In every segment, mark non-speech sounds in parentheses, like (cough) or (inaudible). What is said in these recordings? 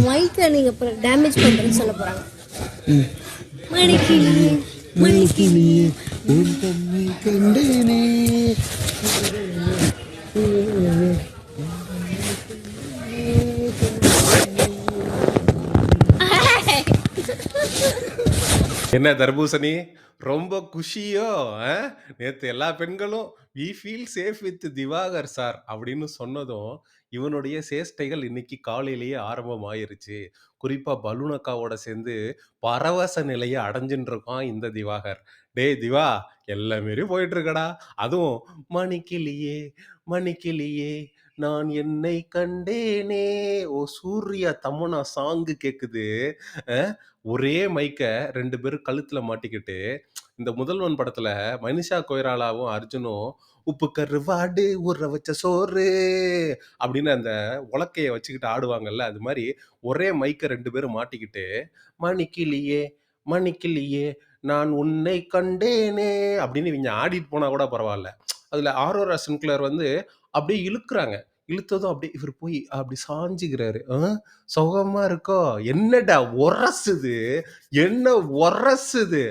மைக்கை நீங்க டேமேஜ் பண்றேன்னு சொல்ல போறாங்க. மணிக்கிளியே மணிக்கிளியே உன் தன்னை கண்டேனே என்ன தர்பூசணி? ரொம்ப குஷியோ நேற்று எல்லா பெண்களும் we feel safe with Divakar sir அப்படின்னு சொன்னதும் இவனுடைய சேஷ்டைகள் இன்னைக்கு காலையிலேயே ஆரம்பமாயிருச்சு. குறிப்பா பலூன் அக்காவோட சேர்ந்து பரவச நிலையை அடைஞ்சுட்டு இருக்கான் இந்த திவாகர். டேய் திவா எல்லா மாரியும் போயிட்டு இருக்கடா அதுவும் மணிக்கிளியே மணிக்கிளியே நான் என்னை கண்டேனே. ஓ சூர்யா தமனா சாங்கு கேக்குது. ஒரே மைக்க ரெண்டு பேரும் கழுத்துல மாட்டிக்கிட்டு இந்த முதல்வன் படத்துல மனிஷா கொய்ராலாவும் அர்ஜுனும் உப்பு கருவாடு ஊற வச்ச சோறு அப்படின்னு அந்த உலக்கைய வச்சுக்கிட்டு ஆடுவாங்கல்ல அது மாதிரி ஒரே மைக்க ரெண்டு பேரும் மாட்டிக்கிட்டு மணிக்கிளியே மணிக்கிளியே நான் உன்னை கண்டேனே அப்படின்னு இவங்க ஆடிட்டு போனா கூட பரவாயில்ல. அதுல ஆரோரா சின்க்ளர் வந்து அப்படியே இழுக்கிறாங்க. இழுத்ததும் அப்படியே இவர் போய் அப்படி சாஞ்சுக்கிறாரு. ஆ? சுகமா இருக்கோ? என்னடா உரசுது? என்ன உரசுது?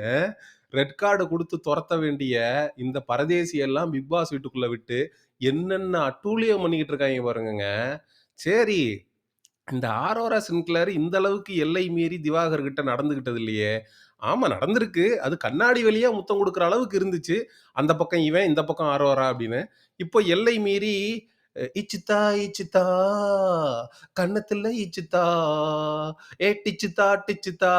ரெட் கார்டு கொடுத்து துரத்த வேண்டிய இந்த பரதேசி எல்லாம் பிக் பாஸ் வீட்டுக்குள்ள விட்டு என்னென்ன அட்டூழியம் பண்ணிக்கிட்டு இருக்காங்க பாருங்க சரி இந்த ஆரோரா சின்க்ளர் இந்த அளவுக்கு எல்லை மீறி திவாகர் கிட்ட நடந்துகிட்டது இல்லையே. ஆமா நடந்திருக்கு. அது கண்ணாடி வழியா முத்தம் கொடுக்குற அளவுக்கு இருந்துச்சு. அந்த பக்கம் இவன் இந்த பக்கம் ஆரோரா அப்படின்னு. இப்போ எல்லை மீறி இச்சித்தா இச்சித்தா கண்ணத்துல இச்சித்தா ஏ டிச்சித்தா டிச்சித்தா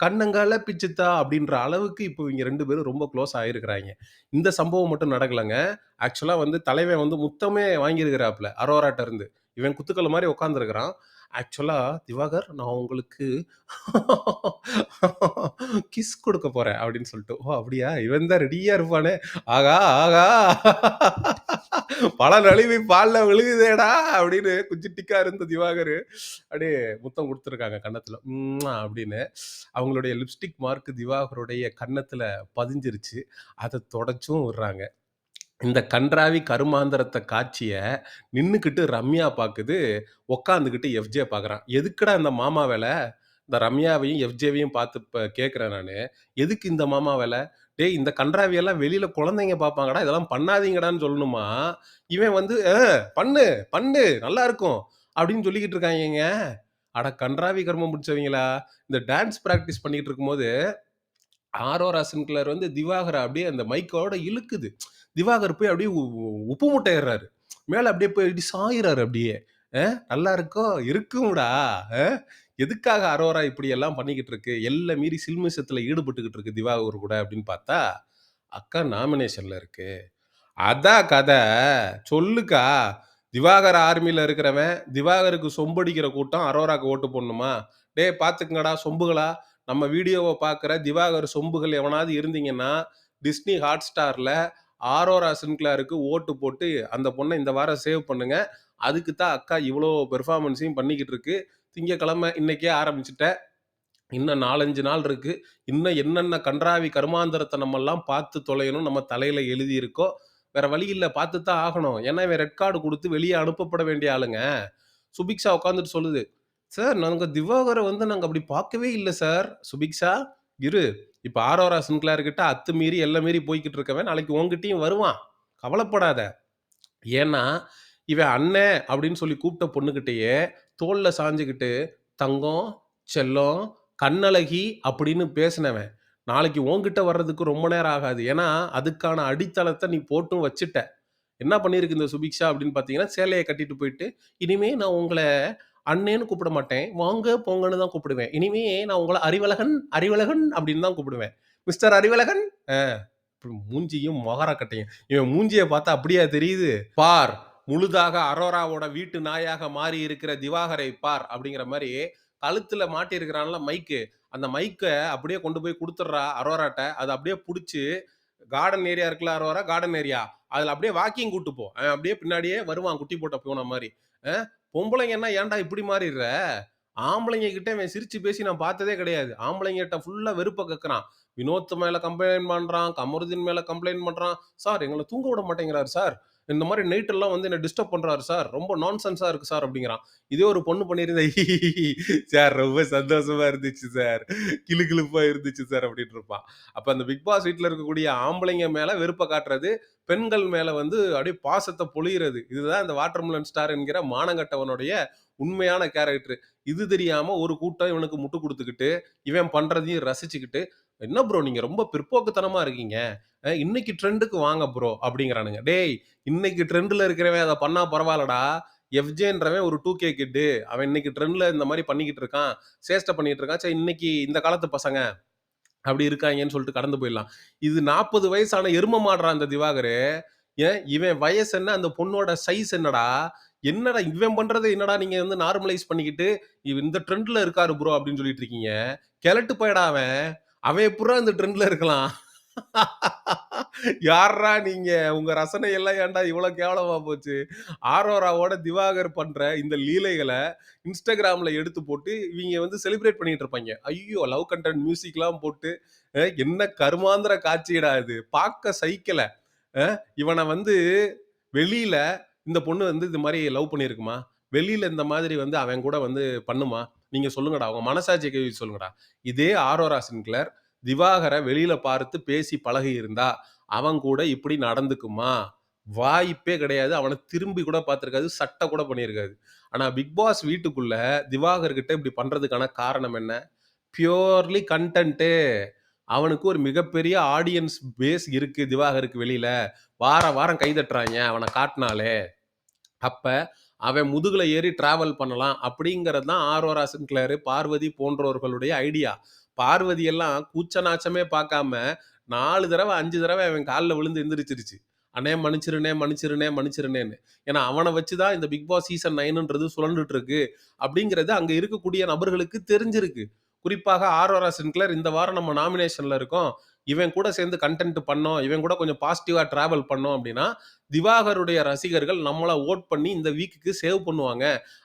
கண்ணங்கால பிச்சுத்தா அப்படின்ற அளவுக்கு இப்போ இவங்க ரெண்டு பேரும் ரொம்ப க்ளோஸ் ஆகிருக்கிறாங்க இந்த சம்பவம் மட்டும் நடக்கலைங்க. ஆக்சுவலாக வந்து தலைவன் வந்து முத்தமே வாங்கியிருக்கிறாப்புல அரோராட்ட இருந்து. இவன் குத்துக்கள் மாதிரி உட்காந்துருக்கிறான் ஆக்சுவலா திவாகர் நான் உங்களுக்கு கிஸ் கொடுக்க போறேன் அப்படின்னு சொல்லிட்டு ஓ அப்படியா? இவன் தான் ரெடியா இருப்பானே? ஆகா ஆகா. பல நழுவி பால்ல விழுகுதேடா அப்படின்னு குச்சிட்டிக்கா இருந்த திவாகர். அப்படியே முத்தம் கொடுத்துருக்காங்க கன்னத்துல. உம்மா அப்படின்னு. அவங்களுடைய லிப்ஸ்டிக் மார்க் திவாகருடைய கன்னத்துல பதிஞ்சிருச்சு. அதை தொடச்சும் விடுறாங்க. இந்த கன்றாவி கருமாந்திரத்த காட்சிய நின்னுக்கிட்டு ரம்யா பாக்குது. உக்காந்துக்கிட்டு எஃப்ஜே பார்க்குறான் எதுக்குடா இந்த மாமா வேலை? இந்த ரம்யாவையும் எஃப்ஜேவையும் பார்த்து இப்போ கேட்குறேன் நான். எதுக்கு இந்த மாமா வேலை? டேய் இந்த கன்றாவியெல்லாம் வெளியில குழந்தைங்க பார்ப்பாங்கடா இதெல்லாம் பண்ணாதீங்கடான்னு சொல்லணுமா? இவன் வந்து "அஹ், பண்ணு பண்ணு நல்லா இருக்கும் அப்படின்னு சொல்லிக்கிட்டு இருக்காங்க அட கன்றாவி கர்மம் பிடிச்சவங்களா? இந்த டான்ஸ் ப்ராக்டிஸ் பண்ணிக்கிட்டு இருக்கும்போது ஆரோரா சின்க்ளர் வந்து திவாகரை அப்படியே அந்த மைக்கோட இழுக்குது. திவாகர் போய் அப்படியே உப்பு முட்டையிடுறாரு. மேலே அப்படியே போய் இப்படி சாயிறாரு அப்படியே. நல்லா இருக்கோ? இருக்கும்டா. எதுக்காக அரோரா இப்படி எல்லாம் பண்ணிக்கிட்டு இருக்கு? எல்லை மீறி சில்மிசத்தில் ஈடுபட்டுக்கிட்டு இருக்கு திவாகர் கூட அப்படின்னு பார்த்தா அக்கா நாமினேஷன்ல இருக்கு. அதான் கதை. சொல்லுக்கா. திவாகர் ஆர்மியில் இருக்கிறவன் திவாகருக்கு சொம்படிக்கிற கூட்டம் அரோராக்கு ஓட்டு போடணுமா? டேய் பார்த்துக்குங்கடா சொம்புகளா? நம்ம வீடியோவை பார்க்குற திவாகர் சொம்புகள் எவனாவது இருந்தீங்கன்னா டிஸ்னி ஹாட் ஸ்டாரில் ஆரோரா சின்க்ளாருக்கு ஓட்டு போட்டு அந்த பொண்ணை இந்த வாரம் சேவ் பண்ணுங்கள் அதுக்கு தான் அக்கா இவ்வளோ பெர்ஃபார்மன்ஸையும் பண்ணிக்கிட்டு இருக்கு. திங்கக்கிழமை இன்னைக்கே ஆரம்பிச்சிட்டேன் இன்னும் நாலஞ்சு நாள் இருக்குது இன்னும் என்னென்ன கன்றாவி கருமாந்திரத்தை நம்மெல்லாம் பார்த்து தொலையணும் நம்ம தலையில் எழுதியிருக்கோ வேற வழி இல்லை பார்த்து தான் ஆகணும். ஏன்னா இவன் ரெட் கார்டு கொடுத்து வெளியே அனுப்பப்பட வேண்டிய ஆளுங்க. சுபிக்ஷா உட்காந்துட்டு சொல்லுது சார் நாங்க திவாகரை வந்து நாங்க அப்படி பார்க்கவே இல்லை சார். சுபிக்ஷா இரு. இப்ப ஆரோரா சின்க்ளார் கிட்ட அத்து மீறி எல்லாம் மீறி போய்கிட்டு இருக்கவன் நாளைக்கு உங்ககிட்டயும் வருவான். கவலைப்படாத. ஏன்னா இவன் அண்ணன் அப்படின்னு சொல்லி கூப்பிட்ட பொண்ணுகிட்டயே தோல்ல சாஞ்சுக்கிட்டு தங்கம் செல்லம் கண்ணழகி அப்படின்னு பேசினவன். நாளைக்கு உன்கிட்ட வர்றதுக்கு ரொம்ப நேரம் ஆகாது. ஏன்னா அதுக்கான அடித்தளத்தை நீ போட்டும் வச்சுட்ட. என்ன பண்ணியிருக்கு இந்த சுபிக்ஷா அப்படின்னு பார்த்தீங்கன்னா சேலையை கட்டிட்டு போயிட்டு இனிமே நான் உங்களை அண்ணேன்னு கூப்பிட மாட்டேன். வாங்க போங்கன்னு தான் கூப்பிடுவேன். இனிமே நான் உங்களை அறிவழகன் அறிவழகன் அப்படின்னு தான் கூப்பிடுவேன். மிஸ்டர் அறிவழகன்? மூஞ்சியும் மொகரக்கட்டையும். இவன் மூஞ்சியை பார்த்தா அப்படியா தெரியுது? பார் முழுதாக அரோராவோட வீட்டு நாயாக மாறி இருக்கிற திவாகரை பார் அப்படிங்கிற மாதிரி கழுத்துல மாட்டியிருக்கிறான்ல மைக்கு. அந்த மைக்கை அப்படியே கொண்டு போய் கொடுத்துட்றா அரோராட்ட. அதை அப்படியே பிடிச்சி கார்டன் ஏரியா இருக்குல்ல அரோரா? Garden area? அதில் அப்படியே வாக்கிங் கூட்டு போ. அப்படியே பின்னாடியே வருவான் குட்டி போட்ட போன மாதிரி. பொம்பளைங்க என்ன ஏன்டா இப்படி மாறிடுற? ஆம்பளைங்க கிட்ட இவன் சிரிச்சு பேசி நான் பார்த்ததே கிடையாது. ஆம்பளைங்கிட்ட ஃபுல்லா வெறுப்ப கக்குறான். வினோத் மேல கம்ப்ளைண்ட் பண்றான் கமருதீன் மேல கம்ப்ளைண்ட் பண்றான். சார் எங்களை தூங்க விட மாட்டேங்கிறாரு சார். இந்த மாதிரி நைட்டெல்லாம் வந்து என்ன டிஸ்டர்ப் பண்ணுறாரு சார் ரொம்ப நான்சென்ஸா இருக்குது சார் அப்படிங்கிறான். இதே ஒரு பொண்ணு பண்ணியிருந்தா சார் (laughs) ரொம்ப சந்தோஷமாக இருந்துச்சு சார் கிளு கிளுப்பாக இருந்துச்சு சார் அப்படின்னு இருப்பான். அந்த பிக் பாஸ் வீட்டில் இருக்கக்கூடிய ஆம்பளைங்க மேலே வெறுப்பை காட்டுறது பெண்கள் மேலே வந்து அப்படியே பாசத்தை பொழியிறது. இதுதான் இந்த வாட்டர்மெலன் ஸ்டார் என்கிற மானங்கட்டவனுடைய உண்மையான கேரக்டர் இது தெரியாம ஒரு கூட்டம் இவனுக்கு முட்டு கொடுத்துக்கிட்டு இவன் பண்றதையும் ரசிச்சுக்கிட்டு என்ன ப்ரோ நீங்க ரொம்ப பிற்போக்குத்தனமா இருக்கீங்க. இன்னைக்கு ட்ரெண்டுக்கு வாங்க ப்ரோ அப்படிங்கிறானுங்க. டேய் இன்னைக்கு ட்ரெண்டில் இருக்கிறவன் அதை பண்ணா பரவாயில்லடா. எஃப்ஜேன்றவன் ஒரு டூ கே கிட்டு அவன் இன்னைக்கு ட்ரெண்ட்ல இந்த மாதிரி பண்ணிக்கிட்டு இருக்கான். சேஷ்டை பண்ணிட்டு இருக்கான். சரி இன்னைக்கு இந்த காலத்து பசங்க அப்படி இருக்காங்கன்னு சொல்லிட்டு கடந்து போயிடலாம். இது நாற்பது வயசான எரும மாடுறான் அந்த திவாகரு. ஏன்? இவன் வயசு என்ன? அந்த பொண்ணோட சைஸ் என்னடா? என்னடா இவன் பண்ணுறது என்னடா நீங்க வந்து நார்மலைஸ் பண்ணிக்கிட்டு இவ இந்த ட்ரெண்ட்ல இருக்காரு ப்ரோ அப்படின்னு சொல்லிட்டு இருக்கீங்க. கிழட்டு போயிடா அவன். அவன் எப்படா இந்த ட்ரெண்ட்ல இருக்கலாம்? யாரா நீங்க? உங்க ரசனை எல்லாம் ஏன்டா இவ்வளவு கேவலமா போச்சு? ஆரோராவோட திவாகர் பண்ற இந்த லீலைகளை இன்ஸ்டாகிராம்ல எடுத்து போட்டு இவங்க வந்து செலிப்ரேட் பண்ணிட்டு இருப்பாங்க. ஐயோ! லவ் கண்டென்ட் மியூசிக்லாம் போட்டு என்ன கருமாந்திர காட்சிடா இது? பார்க்க சைக்கல இவனை வந்து வெளியில இந்த பொண்ணு வந்து இது மாதிரி லவ் பண்ணியிருக்குமா வெளியில இந்த மாதிரி வந்து அவன் கூட வந்து பண்ணுமா? நீங்க சொல்லுங்கடா. அவங்க மனசாட்சி கேள்வி சொல்லுங்கடா. இதே ஆரோரா சின்க்ளர் திவாகரை வெளியில பார்த்து பேசி பழகி இருந்தா அவன் கூட இப்படி நடந்துக்குமா? வாய்ப்பே கிடையாது. அவனை திரும்பி கூட பார்த்துருக்காது சட்டை கூட பண்ணியிருக்காது. ஆனால் பிக் பாஸ் வீட்டுக்குள்ள திவாகர்கிட்ட இப்படி பண்ணுறதுக்கான காரணம் என்ன? Purely content. அவனுக்கு ஒரு மிகப்பெரிய ஆடியன்ஸ் பேஸ் இருக்கு திவாகருக்கு வெளியில. வார வாரம் கை தட்டுறாங்க அவனை காட்டினாலே. அப்ப அவன் முதுகுல ஏறி டிராவல் பண்ணலாம் அப்படிங்கிறது தான் ஆரோரா சின்க்ளேரு பார்வதி போன்றவர்களுடைய ஐடியா பார்வதி எல்லாம் கூச்ச நாச்சமே பார்க்காம நாலு தடவை அஞ்சு தடவை அவன் காலில் விழுந்து எந்திரிச்சிருச்சு. அண்ணே மன்னிச்சிருனே மன்னிச்சிருனே மன்னிச்சிருனேன்னு ஏன்னா அவனை வச்சு தான் இந்த பிக் பாஸ் சீசன் நைனுன்றது சுழண்டுட்டு இருக்கு அப்படிங்கிறது அங்கே இருக்கக்கூடிய நபர்களுக்கு தெரிஞ்சிருக்கு. குறிப்பாக ஆரோரா சின்க்ளர் இந்த வாரம் நம்ம நாமினேஷனில் இருக்கோம். இவன் கூட சேர்ந்து கண்டென்ட் பண்ணோம். இவன் கூட கொஞ்சம் பாசிட்டிவாக ட்ராவல் பண்ணோம் அப்படின்னா திவாகருடைய ரசிகர்கள் நம்மளை ஓட் பண்ணி இந்த வீக்குக்கு சேவ் பண்ணுவாங்க.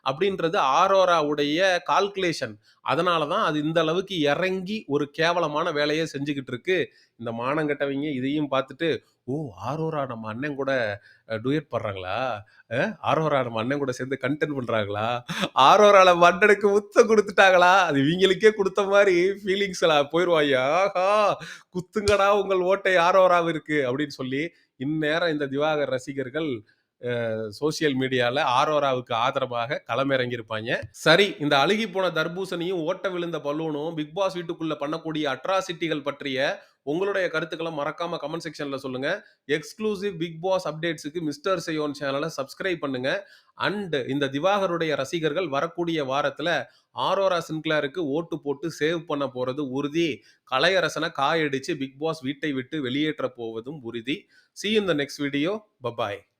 அப்படின்றது ஆரோராவுடைய கால்குலேஷன் அதனால தான் அது இந்த அளவுக்கு இறங்கி ஒரு கேவலமான வேலையை செஞ்சுக்கிட்டு இருக்கு. இந்த மானங்கட்டவங்க இதையும் பார்த்துட்டு ஓ ஆரோரா நம்ம அண்ணன் கூட டூயட் பண்ணுறாங்களா ஆரோரா நம்ம அண்ணன் கூட சேர்ந்து கண்டென்ட் பண்ணுறாங்களா ஆரோரால மண்டனுக்கு முத்தம் கொடுத்துட்டாங்களா? அது இவங்களுக்கே கொடுத்த மாதிரி ஃபீலிங்ஸ் எல்லாம் ஆஹா குத்துங்கடா உங்கள் ஓட்டை ஆரோராவிற்கு அப்படின்னு சொல்லி இந்நேரம் இந்த திவாகர் ரசிகர்கள் சோசியல் மீடியாவில் ஆரோராவுக்கு ஆதரவாக களமிறங்கியிருப்பாங்க. சரி இந்த அழுகி போன தர்பூசணியும் ஓட்ட விழுந்த பலூனும் பிக் பாஸ் வீட்டுக்குள்ள பண்ணக்கூடிய அட்ராசிட்டிகள் பற்றிய உங்களுடைய கருத்துக்களை மறக்காம கமெண்ட் செக்ஷன்ல சொல்லுங்க. எக்ஸ்க்ளூசிவ் பிக் பாஸ் அப்டேட்ஸுக்கு மிஸ்டர் செய்யோன் சேனலை சப்ஸ்கிரைப் பண்ணுங்க. அண்ட் இந்த திவாகருடைய ரசிகர்கள் வரக்கூடிய வாரத்துல ஆரோரா சின்க்ளாருக்கு ஓட்டு போட்டு சேவ் பண்ண போறது உறுதி. கலையரசனை காயடிச்சு பிக் பாஸ் வீட்டை விட்டு வெளியேற்ற போவதும் உறுதி. சி இந்த நெக்ஸ்ட் வீடியோ பபாய்